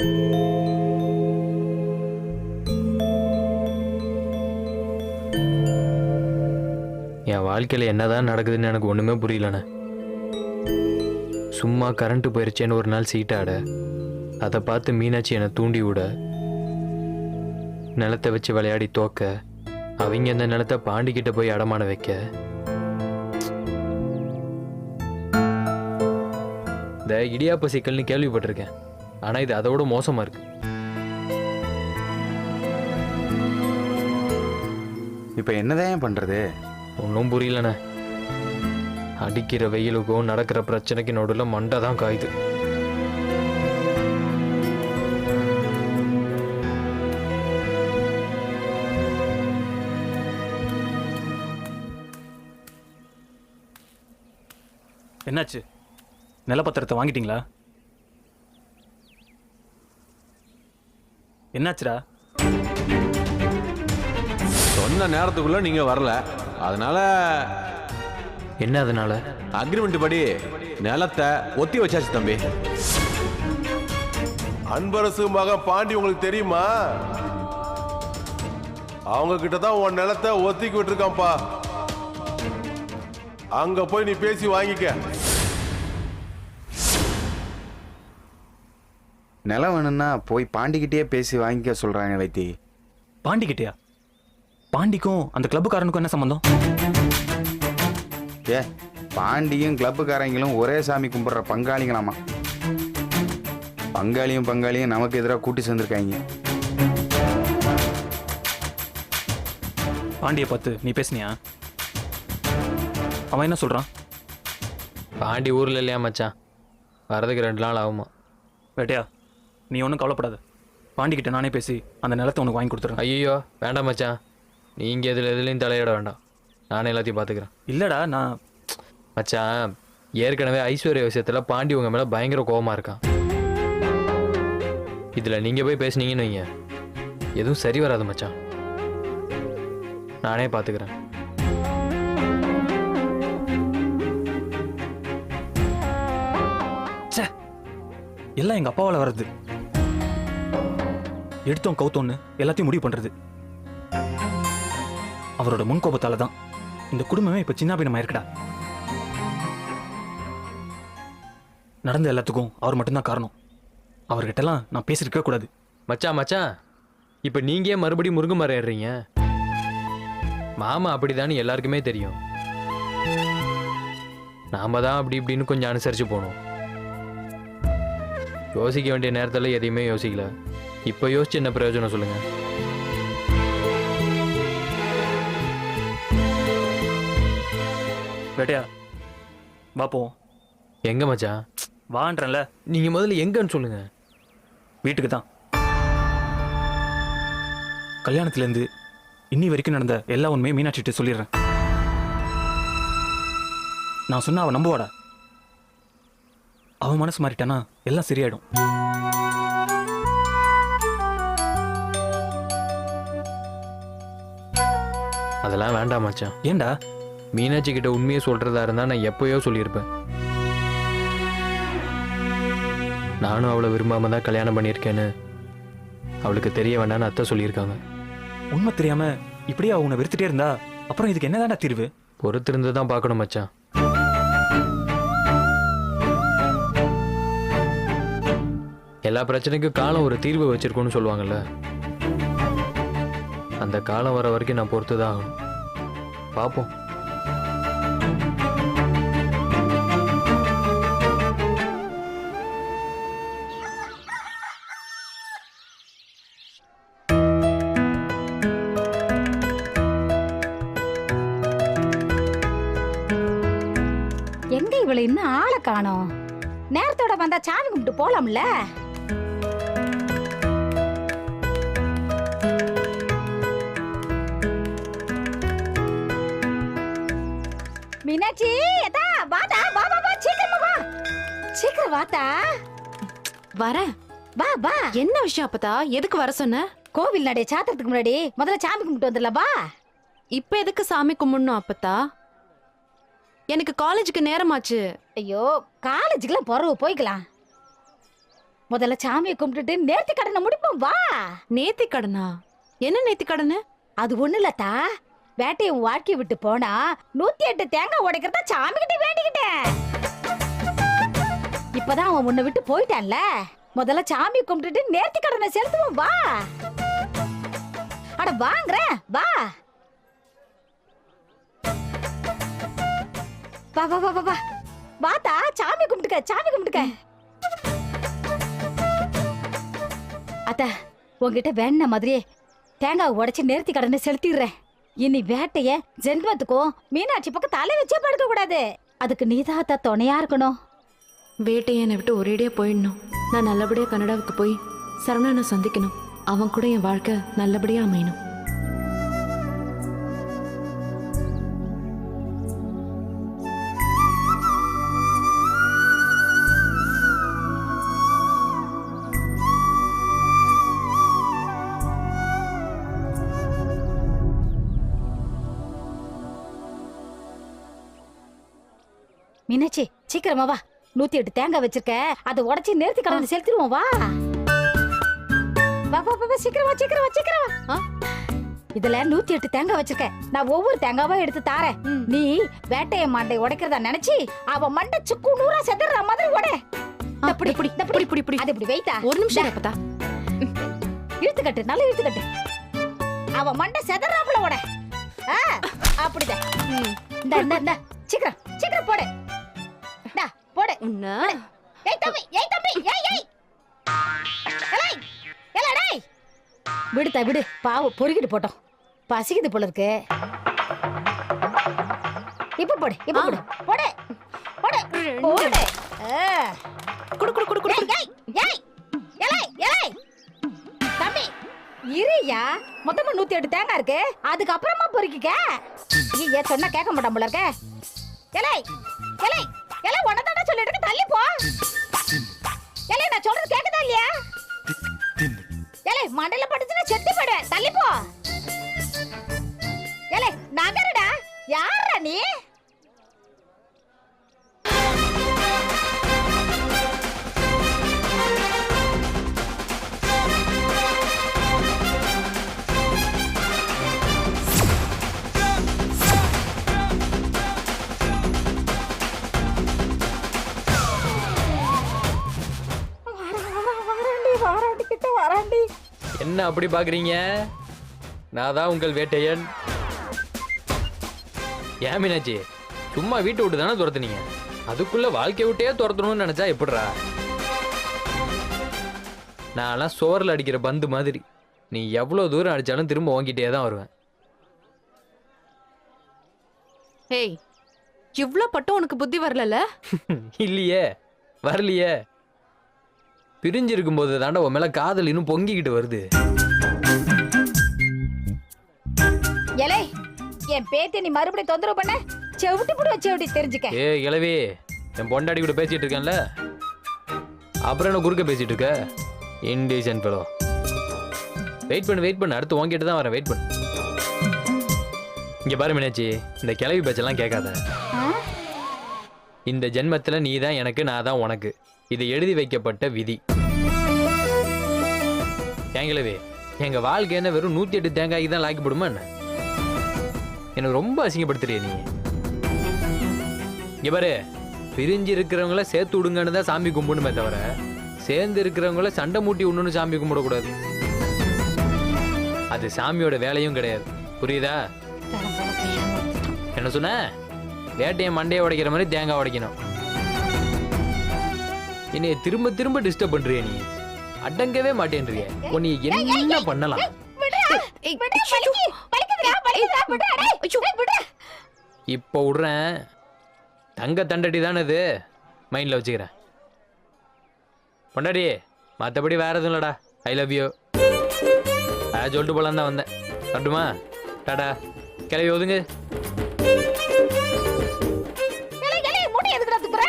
என் வாழ்க்கையில் என்னதான் நடக்குதுன்னு எனக்கு ஒன்றுமே புரியலண்ணே. சும்மா கரண்ட்டு போயிருச்சேன்னு ஒரு நாள் சீட்டாட அதை பார்த்து மீனாட்சி என்னை தூண்டி விட நிலத்தை வச்சு விளையாடி தோக்க அவங்க அந்த நிலத்தை பாண்டிக்கிட்ட போய் அடமான வைக்க. இந்த இடியாப்ப சிக்கல்னு கேள்விப்பட்டிருக்கேன். ஆனால் இது அதோட மோசமாக இருக்கு. இப்போ என்னதான் பண்றது? ஒன்றும் புரியலண்ணே. அடிக்கிற வெயிலுக்கும் நடக்கிற பிரச்சனைக்கு நடுவில் மண்டை தான் காயுது. என்னாச்சு? நிலப்பத்திரத்தை வாங்கிட்டீங்களா? என்னாச்சுடா? சொன்ன நேரத்துக்குள்ள நீங்க வரல. அதனால என்ன அதனால அக்ரிமெண்ட் படி நிலத்தை ஒத்தி வச்சாச்சு தம்பி. அன்பரசு மகன் பாண்டி உங்களுக்கு தெரியுமா? அவங்க கிட்ட தான் உன் நிலத்தை ஒத்திக்கி விட்டுருக்கான்ப்பா அங்க போய் நீ பேசி வாங்கிக்க. நிலம் வேணும்னா போய் பாண்டிக்கிட்டே பேசி வாங்கிக்க சொல்றாங்க வைத்தி. பாண்டிக்கிட்டயா? பாண்டிக்கும் அந்த கிளப்புக்காரனுக்கும் என்ன சம்பந்தம்? ஏ பாண்டியும் கிளப்புக்காரங்களும் ஒரே சாமி கும்பிட்ற பங்காளிங்களாமா? பங்காளியும் பங்காளியும் நமக்கு எதிராக கூட்டி சேர்ந்துருக்காங்க. பாண்டியை பார்த்து நீ பேசுனியா? அவன் என்ன சொல்றான்? பாண்டி ஊரில் இல்லையா மச்சான்? வரதுக்கு ரெண்டு நாள் ஆகுமா? வேட்டையா? நீ ஒன்றும் கவலைப்படாத. பாண்டிக்கிட்ட நானே பேசி அந்த நிலத்தை உனக்கு வாங்கி கொடுத்துறேன். ஐயோ வேண்டாம் மச்சான். நீங்கள் எதில் எதுலேயும் தலையிட வேண்டாம். நானே எல்லாத்தையும் பார்த்துக்கிறேன் இல்லடா நான் மச்சான் ஏற்கனவே ஐஸ்வர்யா விஷயத்தில் பாண்டி உங்கள் மேலே பயங்கர கோவமா இருக்கான். இதில் நீங்கள் போய் பேசுனீங்கன்னு வைங்க. எதுவும் சரி வராது மச்சான். நானே பார்த்துக்கிறேன் எல்லாம் எங்க அப்பாவால வர்றது. எடுத்தோம் கவுத்தோன்னு எல்லாத்தையும் முடிவு பண்றது. அவரோட முன்கோபத்தால தான் இந்த குடும்பமே இப்ப சின்ன பின்னமாயிருக்குடா நடந்த எல்லாத்துக்கும் அவர் மட்டும்தான் காரணம். அவர்கிட்டலாம் நான் பேசியிருக்கவே கூடாது. மச்சா மச்சா இப்போ நீங்கள் ஏன் மறுபடியும் முருங்கை மரம் ஏறுறீங்க? மாமா அப்படிதான்னு எல்லாருக்குமே தெரியும். நாம தான் அப்படி இப்படின்னு கொஞ்சம் அனுசரித்து போகணும். யோசிக்க வேண்டிய நேரத்தில் எதையுமே யோசிக்கல. இப்போ யோசிச்சு என்ன பிரயோஜனம் சொல்லுங்க? வேட்டையா வா போவோம். எங்க மச்சான்? வான்றேன்ல. நீங்கள் முதல்ல எங்கன்னு சொல்லுங்க. வீட்டுக்கு தான் கல்யாணத்துலேருந்து இன்னி வரைக்கும் நடந்த எல்லா உண்மையும் மீனாட்சிட்டு சொல்லிடுறேன். நான் சொன்னா அவன் நம்புவாடா. அவன் மனசு மாறிட்டானா எல்லாம் சரியாயிடும். அதெல்லாம் வேண்டாம் மச்சான். ஏன்டா மீனாட்சி கிட்ட உண்மையை சொல்றதா இருந்தா நான் எப்பயோ சொல்லியிருப்பேன். நானும் அவளை விரும்பாம தான் கல்யாணம் பண்ணியிருக்கேன்னு அவளுக்கு தெரிய வேண்டாம்னு அத்தை சொல்லியிருக்காங்க. உண்மை தெரியாம இப்படியே அவனை வெறுத்துட்டே இருந்தா? அப்புறம் இதுக்கு என்னதான்டா தீர்வு? பொறுத்திருந்து தான் பார்க்கணும் மச்சான். எல்லா பிரச்சனைக்கும் காலம் ஒரு தீர்வு வச்சிருக்கோன்னு சொல்லுவாங்கல்ல. அந்த காலம் வர வரைக்கும் நான் பொறுத்து தான் ஆகணும் பார்ப்போம் எங்க இவளை இன்னும் ஆளை காணோம்? நேரத்தோட வந்தா சாமி கும்பிட்டு போலாம்ல? மீனாட்சி எதா வாடா வா வா வா சீக்கிரமா வா. சீக்கிரம் வாத்தா வரேன். வா வா. என்ன விஷயம் அப்பதா? எதுக்கு வர சொன்ன? கோவில் நடை சாத்திரத்துக்கு முன்னாடி முதல்ல சாமி கும்பிட்டு வந்துடலாம் வா. இப்ப எதுக்கு சாமி கும்பிடணும் அப்பத்தா? எனக்கு காலேஜுக்கு நேரமாச்சு. ஐயோ காலேஜுக்குலாம் பிறகு போய்க்கலாம். முதல்ல சாமியை கும்பிட்டுட்டு நேர்த்தி கடனை முடிப்போம் வா. நேத்தி கடனா? என்ன நேத்தி கடனு? அது ஒண்ணு இல்லத்தா வேட்டையை உன் வாழ்க்கையை விட்டு போனா நூத்தி எட்டு தேங்காய் உடைக்கிறதா சாமி கிட்ட வேண்டிக்கிட்டேன். இப்பதான் அவன் உன்னை விட்டு போயிட்டான்ல. முதல்ல சாமி கும்பிட்டுட்டு நேர்த்தி கடனை செலுத்துவோம் வா. அட வாங்குறேன் வா. வா வா வா வா வா. வாத்தா சாமி கும்பிட்டுக்க சாமி கும்பிட்டுக்க. அத்தை உங்ககிட்ட வேண மாதிரியே தேங்காய் உடைச்சு நேர்த்தி கடனை செலுத்திடுறேன். இனி வேட்டைய ஜென்மத்துக்கும் மீனாட்சி பக்கம் தலை வச்சே படுக்க கூடாது. அதுக்கு நீதாத்தா துணையா இருக்கணும். வேட்டையை என்னை விட்டு ஒரேடியா போயிடணும். நான் நல்லபடியா கனடாவுக்கு போய் சரவணனை சந்திக்கணும். அவன் கூட என் வாழ்க்கை நல்லபடியா அமையணும். மீனாட்சி சீக்கிரமா வா. நூத்தி எட்டு தேங்காய் வச்சிருக்க. அதை உடைச்சு நேர்த்தி கடனை செலுத்திடுவோம் வா. வா வா சீக்கிரம் சீக்கிரம் சீக்கிரம்? இதுல நூத்தி எட்டு தேங்காய் வச்சிருக்க நான் ஒவ்வொரு தேங்காவா எடுத்து தாரேன். நீ வேட்டைய மண்டை உடைக்கிறதா நினைச்சு அவ மண்டை சுக்கு நூறா செதற மாதிரி உடை. ஆ, இந்த பிடி, இப்படி, இப்படி, இப்படி, இப்படி. அது இப்படி வைத்தா? ஒரு நிமிஷம். இரு அப்பத்தா இழுத்து கட்டு நல்லா இழுத்து கட்டு அவ மண்டை செதறாப்புல உட. ஆ, அப்படிதான். இந்தா இந்தா. சீக்கிரம் சீக்கிரம் போடு. உன்ன? ஏய் தம்பி ஏய் தம்பி ஏய் ஏய். ஏய் ஏல டேய் விடுதா விடு. பாவம் பொறுக்கிட்டு போட்டோம். பசிக்குது போல இருக்கு. இப்ப போடு இப்ப. போடு. போடு போடு போடு. ஆ. குடு குடு குடு குடு ஏய் ஏய் ஏலே ஏலே தம்பி. இருயா மொத்தமா நூத்தி எட்டு தேங்காய் இருக்கு. அதுக்கு அப்புறமா பொறுக்கிக்க. ஐயா சொன்னா கேட்க மாட்டான் போல இருக்க. ஏலே ஏலே ஏலே உனதாடா சொல்லிட்டு தள்ளி போ. ஏலே நான் சொல்றது கேக்குதா இல்லையா? ஏலே மண்டல படுத்துனா செத்து போயிடு தள்ளி போ. ஏலே நகரடா. யாரா நீ? என்ன அப்படி பாக்குறீங்க? நான் தான் உங்கள் வேட்டையன். ஏன் மீனாட்சி? சும்மா வீட்டை விட்டு தானே துரத்துனீங்க? அதுக்குள்ள வாழ்க்கை விட்டே துரத்தணும்னு நினைச்சா எப்படிடா? நான்லாம் சோறில் அடிக்கிற பந்து மாதிரி. நீ எவ்வளோ தூரம் அடிச்சாலும் திரும்ப வாங்கிட்டே தான் வருவேன். ஏய் இவ்ளோ பட்டும் உனக்கு புத்தி வரலல இல்லையே வரலையே. பிரிஞ்சிருக்கும் போது தாண்டா உன் மேல காதல் இன்னும் பொங்கிக்கிட்டு வருது. என் பேத்தி நீ மறுபடியும் தொந்தரவு பண்ண? செவிட்டு போடுவ செவிட்டி தெரிஞ்சுக்க. ஏ இளவி என் பொண்டாடி கூட பேசிட்டு இருக்கேன்ல? அப்புறம் என்ன குறுக்க பேசிட்டு இருக்க? இன்டீசன் ஃபெலோ வெயிட் பண்ணு வெயிட் பண்ணு. அடுத்து உங்ககிட்ட தான் வரேன். வெயிட் பண்ணு. இங்க பாரு மீனாட்சி இந்த கிளவி பேச்செல்லாம் கேட்காத? இந்த ஜென்மத்துல நீ தான் எனக்கு நான் தான் உனக்கு. இது எழுதி வைக்கப்பட்ட விதி. ஏன் கிழவி எங்க வாழ்க்கை என்ன வெறும் நூத்தி எட்டு தேங்காய்க்கு தான் லாக்கப்படுமா என்ன? எனக்கு ரொம்ப அசிங்கப்படுத்துறிய நீ. இங்க பாரு பிரிஞ்சு இருக்கிறவங்கள சேர்த்து விடுங்கன்னு தான் சாமி கும்பிடணுமே தவிர சேர்ந்து இருக்கிறவங்கள சண்டை மூட்டி விடணும்னு சாமி கும்பிடக்கூடாது. அது சாமியோட வேலையும் கிடையாது. புரியுதா. என்ன சொன்ன? வேட்டையை மண்டையை உடைக்கிற மாதிரி தேங்காய் உடைக்கணும். என்னைய திரும்ப திரும்ப டிஸ்டர்ப் பண்றிய நீ. அடங்கவே மாட்டேன்றிய. உன்னை என்ன பண்ணலாம்? இப்போ விடுறேன். தங்க தண்டடி தானே இது மைண்டில் வச்சுக்கிறேன். பொண்டாடி மற்றபடி வேற எதுவும் இல்லடா. ஐ லவ் யூ அதான் சொல்லிட்டு போலாம் தான் வந்தேன். வரட்டுமா? டாடா. கிளவி ஒதுங்க?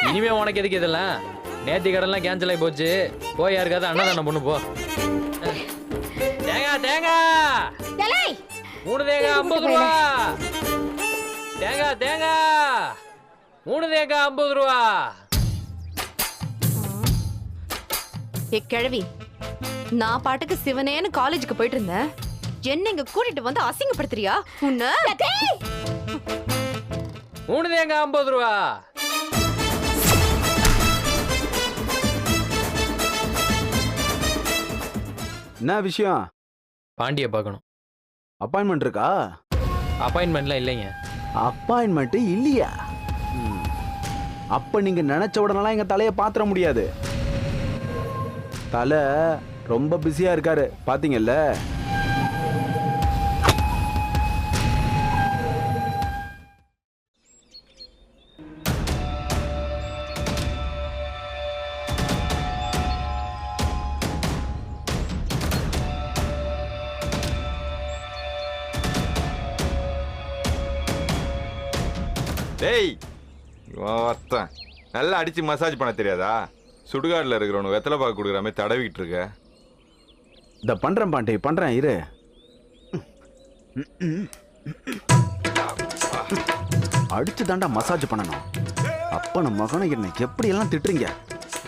இனிமே உனக்கு எதுக்கு இதெல்லாம்? நேத்தி கடன்லாம் கேன்சல் ஆகி போச்சு. போய் யாருக்காவது அன்னதானம் பொண்ணு போ. மூணு தேங்காய் ஐம்பது ரூபா. ஏ கிழவி நான் பாட்டுக்கு சிவனேன்னு காலேஜுக்கு போயிட்டு இருந்தேன் என்ன இங்க கூட்டிட்டு வந்து அசிங்கப்படுத்துறியா? உன்ன? மூணு தேங்காய் ஐம்பது ரூபா. என்ன விஷயம்? பாண்டிய பார்க்கணும். அப்பாயின்மெண்ட் இருக்கா? அப்பாயின்மெண்ட்லாம் இல்லைங்க. அப்பாயின்மெண்ட் இல்லையா. அப்ப நீங்க நினைச்ச உடனெல்லாம் எங்க தலையை பாத்திர முடியாது. தலை ரொம்ப பிஸியா இருக்காரு. பாத்தீங்கல்ல? டேய் ஒருத்தன். நல்லா அடிச்சு மசாஜ் பண்ண தெரியாதா? சுடுகாட்டில் இருக்கிறவனு வெத்தலை பாக்கு கொடுக்குற மாதிரி தடவிக்கிட்டு இருக்க. இத பண்றேன் பாண்டி பண்றேன் இரு. அடிச்சு தாண்டா மசாஜ் பண்ணணும். அப்ப நம்ம மகனை என்ன எப்படி எல்லாம் திட்டுறீங்க?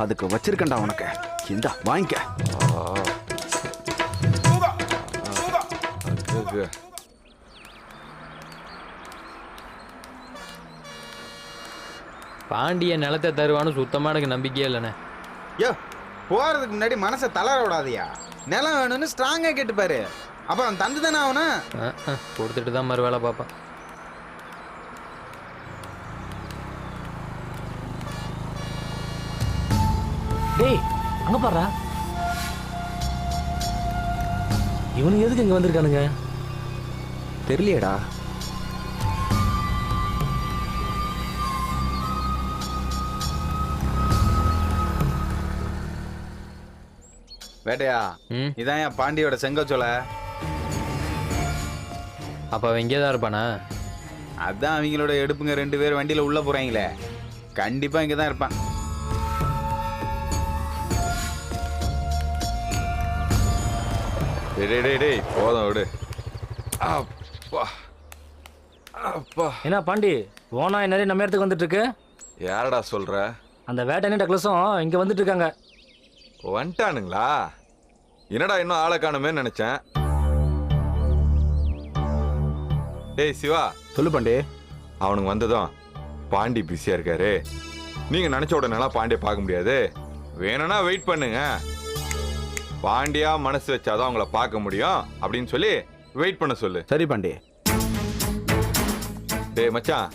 அதுக்கு வச்சிருக்கேன்டா உனக்கு. இந்தா வாங்கிக்க. பாண்டிய நிலத்தை தருவான்னு சுத்தமா எனக்கு நம்பிக்கையே இல்லைண்ணே. யோ போறதுக்கு முன்னாடி மனசை தளர விடாதயா. நிலம் வேணும்னு ஸ்ட்ராங்கா கேட்டுப்பாரு. அப்ப அவன் தந்து தானே அவனா கொடுத்துட்டு தான் மறு வேலை பார்ப்பேன். டேய் அங்க பாருடா. இவனுங்க எதுக்கு இங்க வந்திருக்கானுங்க? தெரியலையேடா. வேட்டையா? ம். இதான் என் பாண்டியோட செங்கச்சோலை அப்போ அவன் இங்கே தான் இருப்பானா? அதான் அவங்களோட எடுப்புங்க. ரெண்டு பேர் வண்டியில உள்ள போறாங்களே. கண்டிப்பா இங்க தான் இருப்பான். டேய், டேய் போதும் விடு. அப்பா. அப்பா. என்ன பாண்டி ஓனா நிறைய நம்ம இடத்துக்கு வந்துட்டு இருக்கு? யாரடா சொல்ற? அந்த வேட்டனி டக்ளஸும் இங்க வந்துட்டு இருக்காங்க. வந்துட்டானுங்களா? என்னடா இன்னும் ஆளை காணுமே நினைச்சேன். டேய் சிவா. சொல்லு பாண்டி அவனுக்கு வந்ததும் பாண்டி பிஸியா இருக்காரு. நீங்க நினைச்ச உடனேலாம் பாண்டிய பார்க்க முடியாது. வேணும்னா வெயிட் பண்ணுங்க. பாண்டியா மனசு வச்சாதான் அவங்கள பார்க்க முடியும் அப்படின்னு சொல்லி வெயிட் பண்ண சொல்லு. சரி பாண்டி. டேய் மச்சான்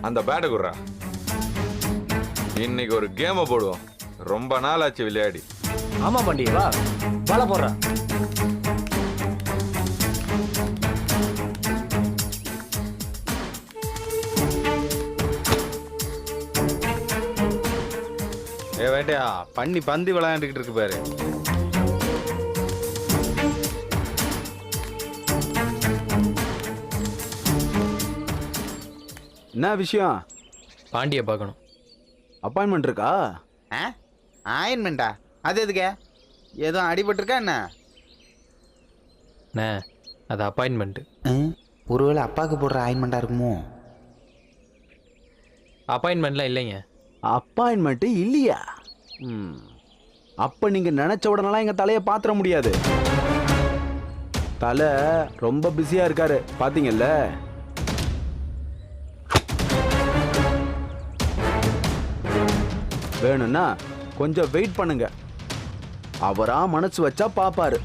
அந்த பேட்டை குடுறா. இன்னைக்கு ஒரு கேமை போடுவோம். ரொம்ப நாள் ஆச்சு விளையாடி. ஆமா பாண்டி வா. வாழ போடுறா ஏ வேட்டையா பண்ணி பந்து விளையாண்டுக்கிட்டு இருக்கு பாரு. என்ன விஷயம்? பாண்டிய பார்க்கணும். அப்பாயின்மெண்ட் இருக்கா? ஆயின்மெண்டா அது எதுக்க? எதுவும் அடிபட்டிருக்கா என்ன? அண்ணே அது அப்பாயின்மெண்ட்டு ஒருவேளை அப்பாவுக்கு போடுற ஆயின்மெண்டா இருக்குமோ? அப்பாயின்மெண்ட்லாம் இல்லைங்க. அப்பாயின்மெண்ட் இல்லையா? ம். அப்ப நீங்க நினைச்ச உடனெல்லாம் எங்க தலையை பாத்திர முடியாது. தலை ரொம்ப பிஸியா இருக்காரு. பாத்தீங்கல்ல? வேணும்னா கொஞ்சம் வெயிட் பண்ணுங்க. அவரா மனசு வச்சா பாப்பாரு.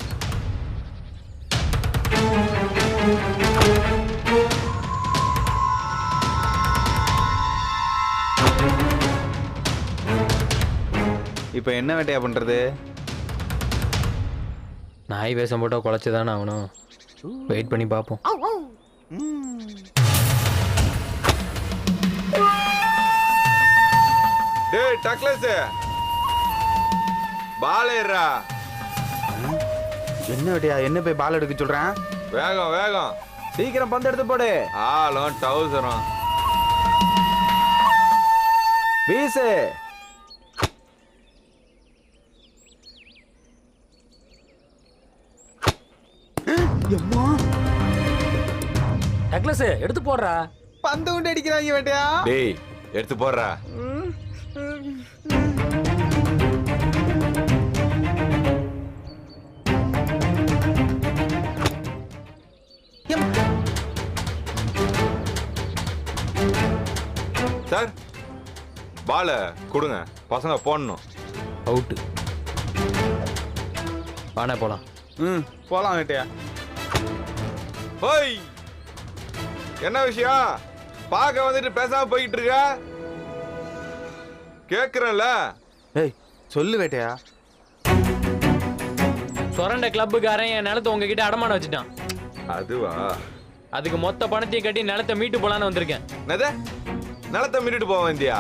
இப்போ என்ன வேட்டையா பண்றது? நாய் வேஷம் போட்டால் குலைச்சி தானே ஆகணும். வெயிட் பண்ணி பார்ப்போம் டேய் டக்லஸ் பாலேரா. என்ன வேட்டையா என்ன போய் பால் எடுக்க சொல்றேன்? வேகம் வேகம். சீக்கிரம் பந்து எடுத்து போடு. ஆளும் டவுசரும். வீசு எம்மா. டக்ளஸ் எடுத்து போடுறா. பந்து கொண்டு அடிக்கிறாங்க வேட்டையா? டேய் எடுத்து போடுறா. சார் பாலை கொடுங்க. பசங்க போடணும். அவுட்டு. வாண்ணே போலாம். ம் போலாம் வேட்டையா. ஓய் என்ன விஷயம்? பார்க்க வந்துட்டு பேசாம போயிட்டு இருக்க? கேக்குறேன்ல. ஏய் சொல்லு வேட்டையா. சொரண்ட கிளப்புக்காரன் என் நிலத்தை உங்ககிட்ட அடமானம் வச்சுட்டான். அதுவா? அதுக்கு மொத்த பணத்தையும் கட்டி நிலத்தை மீட்டு போலான்னு வந்திருக்கேன். என்னது? நிலத்தை மீட்டுட்டு போக வேண்டியா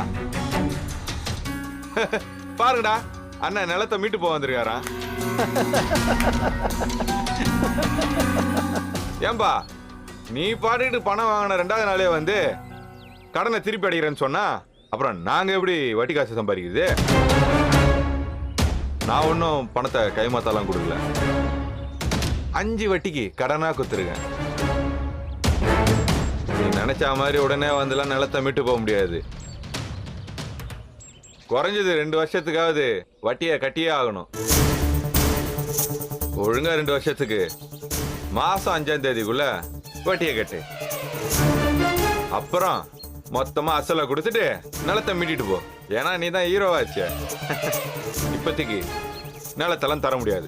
பாருங்கடா அண்ணன் நிலத்தை மீட்டு போக வந்திருக்காரா ஏன்பா நீ பாட்டுக்கிட்டு பணம் வாங்கின ரெண்டாவது நாளே வந்து கடனை திருப்பி அடிக்கிறேன்னு சொன்னா அப்புறம் நாங்க எப்படி வட்டி காசு சம்பாதிக்கிறது? நான் ஒன்றும் பணத்தை கைமாத்தாலாம் கொடுக்கல. அஞ்சு வட்டிக்கு கடனாக குத்துருக்கேன். நீ நினைச்ச மாதிரி உடனே வந்துலாம் நிலத்தை மீட்டு போக முடியாது. குறைஞ்சது ரெண்டு வருஷத்துக்காவது வட்டியை கட்டியே ஆகணும். ஒழுங்கா ரெண்டு வருஷத்துக்கு. மாசம் அஞ்சாம் தேதிக்குள்ள வட்டியை கட்டு. அப்புறம் மொத்தமா அசலை கொடுத்துட்டு நிலத்தை மீட்டிட்டு போ. ஏன்னா நீ தான் ஹீரோவாச்ச இப்போதைக்கு நிலத்தெல்லாம் தர முடியாது.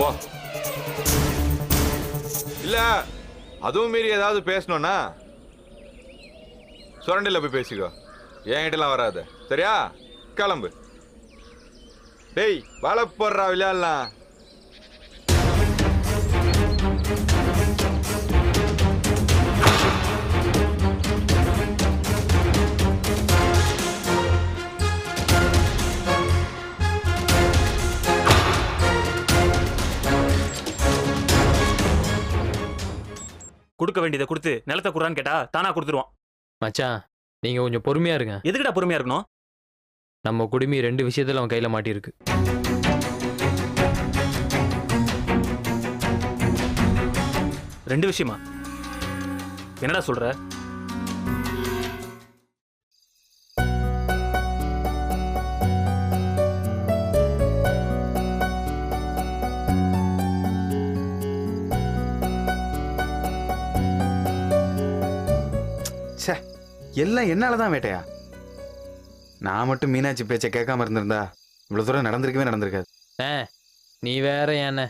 போ. இல்லை அதுவும் மீறி ஏதாவது பேசணும்னா சுரண்டில போய் பேசிக்கோ. என்கிட்டலாம் வராத. சரியா? கிளம்பு. டேய் வலை போடுறா விளையாடலாம். கொடுக்க வேண்டியதை கொடுத்து நிலத்தை குடுறான்னு கேட்டா தானா கொடுத்துருவான். மச்சான் நீங்க கொஞ்சம் பொறுமையா இருங்க. எதுக்குடா பொறுமையா இருக்கணும்? நம்ம குடுமி ரெண்டு விஷயத்துல அவன் கையில மாட்டியிருக்கு. ரெண்டு விஷயமா? என்னடா சொல்ற? எல்லாம் என்னால தான் வேட்டையா? நான் மட்டும் மீனாட்சி பேச்சை கேட்காம இருந்திருந்தா இவ்வளவு தூரம் நடந்திருக்கவே நடந்திருக்காது. ஏ நீ வேற ஏன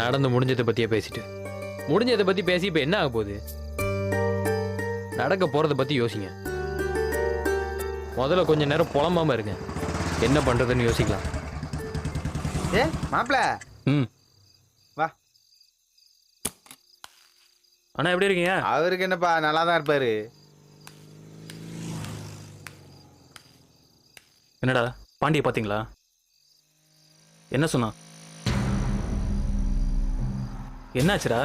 நடந்து முடிஞ்சதை பத்தியே பேசிட்டு முடிஞ்சதை பத்தி பேசி இப்ப என்ன ஆக போகுது? நடக்க போறத பத்தி யோசிங்க. முதல்ல கொஞ்ச நேரம் புலம்பாம இருங்க. என்ன பண்றதுன்னு யோசிக்கலாம். ஏ மாப்பிள ம். அண்ணா எப்படி இருக்கீங்க? அவருக்கு என்னப்பா நல்லா தான் இருப்பாரு. என்னடா பாண்டிய பாத்தீங்களா? என்ன சொன்னா? என்னாச்சுடா?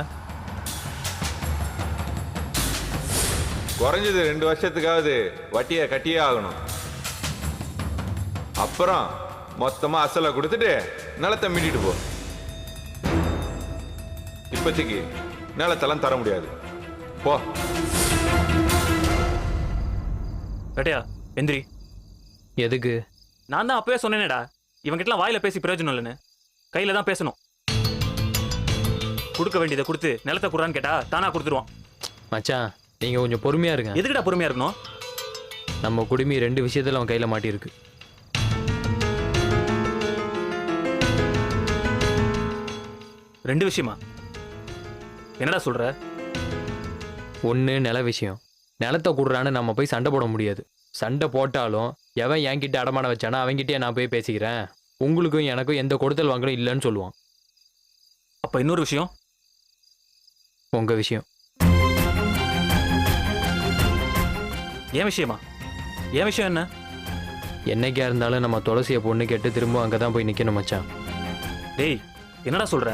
குறைஞ்சது ரெண்டு வருஷத்துக்காவது வட்டியை கட்டியே ஆகணும். அப்புறம் மொத்தமா அசலை கொடுத்துட்டு நிலத்தை மீட்டிட்டு போ. இப்போதைக்கு நிலத்தெல்லாம் தர முடியாது. போ. வேட்டையா எந்திரி. எதுக்கு? நான் தான் அப்பவே சொன்னேனேடா. இவங்கிட்டலாம் வாயில பேசி பிரயோஜனம் இல்லைன்னு. கையில தான் பேசணும். கொடுக்க வேண்டியதை கொடுத்து நிலத்தை குடுறான்னு கேட்டா தானா கொடுத்துருவான். மச்சான் நீங்க கொஞ்சம் பொறுமையா இருங்க. எதுக்குடா பொறுமையா இருக்கணும்? நம்ம குடுமி ரெண்டு விஷயத்துல அவன் கையில மாட்டியிருக்கு. ரெண்டு விஷயமா? என்னடா சொல்ற? ஒன்று நில விஷயம். நிலத்தை கொடுறான்னு நம்ம போய் சண்டை போட முடியாது. சண்டை போட்டாலும் எவன் என்கிட்ட அடமானம் வச்சானா அவன்கிட்டயே நான் போய் பேசிக்கிறேன். உங்களுக்கும் எனக்கும் எந்த கொடுத்தல் வாங்கலும் இல்லைன்னு சொல்லுவான். அப்ப இன்னொரு விஷயம்? உங்க விஷயம். ஏன் விஷயமா? ஏன் விஷயம் என்ன? என்னைக்கா இருந்தாலும் நம்ம துளசியை பொண்ணு கேட்டு திரும்ப அங்கே தான் போய் நிற்கணும் மச்சான். டேய் என்னடா சொல்ற?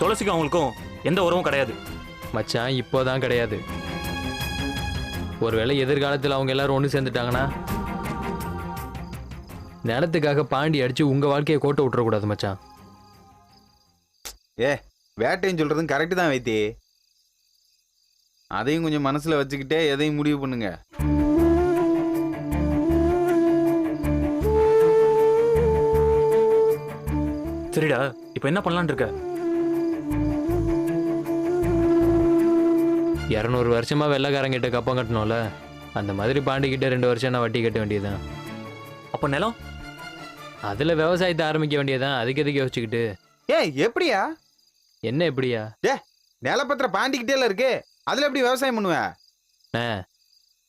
துளசிக்கும் அவங்களுக்கும் எந்த உறவும் கிடையாது. மச்சான் இப்போதான் கிடையாது. ஒருவேளை எதிர்காலத்தில் அவங்க எல்லாரும் ஒன்று சேர்ந்துட்டாங்கன்னா? நிலத்துக்காக பாண்டி அடிச்சு உங்க வாழ்க்கையை கோட்டை விட்டுறக்கூடாது மச்சான். ஏ வேட்டைன்னு சொல்றதும் கரெக்டு தான் வைத்தி அதையும் கொஞ்சம் மனசுல வச்சுக்கிட்டே எதையும் முடிவு பண்ணுங்க. சரிடா இப்போ என்ன பண்ணலான்னு இருக்க? இரநூறு வருஷமா வெள்ளைக்காரங்கிட்ட கப்பம் கட்டணும்ல? அந்த மாதிரி பாண்டிக்கிட்ட ரெண்டு வருஷம் நான் வட்டி கட்ட வேண்டியதுதான். அப்போ நிலம்? அதில் விவசாயத்தை ஆரம்பிக்க வேண்டியதுதான். அதுக்கு எதுக்கு யோசிச்சுக்கிட்டு? ஏய் எப்படியா? என்ன எப்படியா? நிலப்பத்திர பாண்டிக்கிட்டேல இருக்கு. அதுல எப்படி விவசாயம் பண்ணுவ?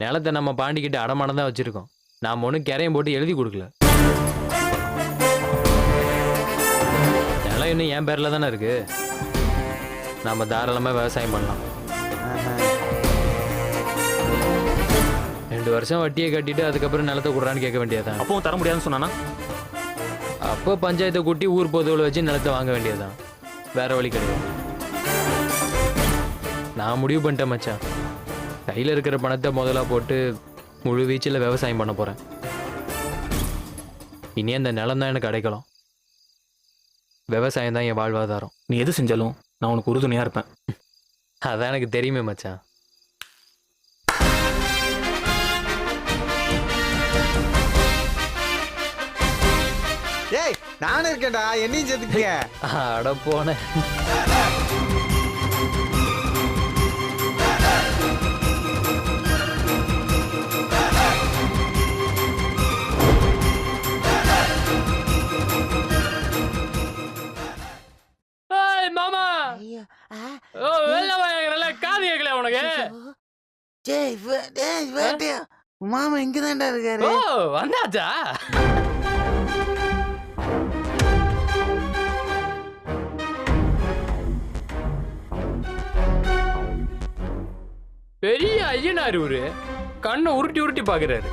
நிலத்தை நம்ம பாண்டிக்கிட்ட அடமானம் தான் வச்சுருக்கோம். நாம் ஒன்றும் கிரையும் போட்டு எழுதி கொடுக்கல. நிலம் இன்னும் என் பேரில் தானே இருக்கு. நாம் தாராளமாக விவசாயம் பண்ணலாம். ரெண்டு வருஷம் வட்டியை கட்டிட்டு அதுக்கப்புறம் நிலத்தை கொடுறான்னு கேட்க வேண்டியதுதான். அப்பவும் தர முடியாதுன்னு சொன்னானா? அப்போ பஞ்சாயத்தை கூட்டி ஊர் பொதுவில் வச்சு நிலத்தை வாங்க வேண்டியதுதான். வேற வழி கிடையாது. நான் முடிவு பண்ணிட்டேன் மச்சான். கையில் இருக்கிற பணத்தை முதலா போட்டு முழு வீச்சில் விவசாயம் பண்ண போகிறேன் இனி அந்த நிலம் தான் எனக்கு அடைக்கலம். விவசாயம் தான் என் வாழ்வாதாரம். நீ எது செஞ்சாலும் நான் உனக்கு உறுதுணையாக இருப்பேன். அதான் எனக்கு தெரியுமே மச்சான். ஏய் நானும் இருக்கேன்டா. என்னையும் சேர்த்துக்கங்க அட போனேன். மாமா இங்கதான்டா இருக்காரு. ஓ வந்தாச்சா? பெரிய ஐயனார் இவரு. கண்ணை உருட்டி உருட்டி பாக்குறாரு.